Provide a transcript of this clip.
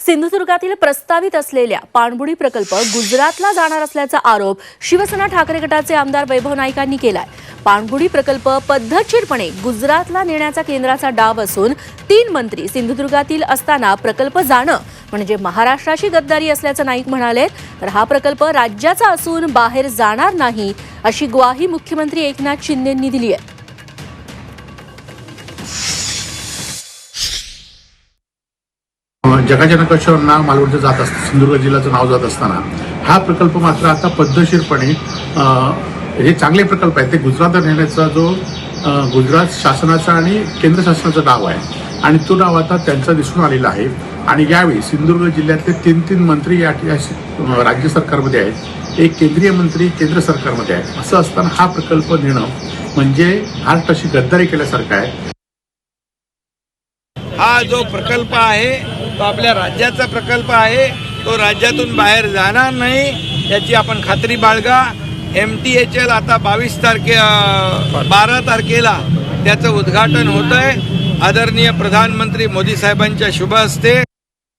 सिंधुदुर्गातील प्रस्तावित असलेल्या पाणबुडी प्रकल्प गुजरातला जाणार असल्याचा आरोप शिवसेना ठाकरे गटाचे आमदार वैभव नाईकांनी केलाय. पाणबुडी प्रकल्प पद्धतशीरपणे गुजरातला नेण्याचा केंद्राचा डाव असून तीन मंत्री सिंधुदुर्गातील असताना प्रकल्प जाणं म्हणजे महाराष्ट्राची गद्दारी असल्याचं नाईक म्हणाले तर हा प्रकल्प राज्याचा असून बाहेर जाणार नाही अशी ग्वाही मुख्यमंत्री एकनाथ शिंदेंनी दिली आहे जगाच्या नकाशावर नाव मालवणचं जात असतं सिंधुदुर्ग जिल्ह्याचं नाव जात असताना हा प्रकल्प मात्र आता पद्धतशीरपणे हे चांगले प्रकल्प आहेत. ते गुजरातला नेण्याचा जो गुजरात शासनाचा आणि केंद्र शासनाचा डाव आहे. आणि तो डाव आता त्यांचा दिसून आलेला आहे. आणि यावेळी सिंधुदुर्ग जिल्ह्यातले तीन तीन मंत्री या राज्य सरकारमध्ये आहेत. एक केंद्रीय मंत्री केंद्र सरकारमध्ये आहे असं असताना हा प्रकल्प नेणं म्हणजे महाराष्ट्राशी गद्दारी केल्यासारखं आहे. हा जो प्रकल्प आहे तो आपल्या राज्याचा प्रकल्प आहे. तो राज्यातून बाहेर जाणार नाही. याची आपण खात्री बाळगा. एम टी एच एल आता बावीस तारखे बारा तारखेला त्याचं उद्घाटन होत आहे आदरणीय प्रधानमंत्री मोदी साहेबांच्या शुभ असते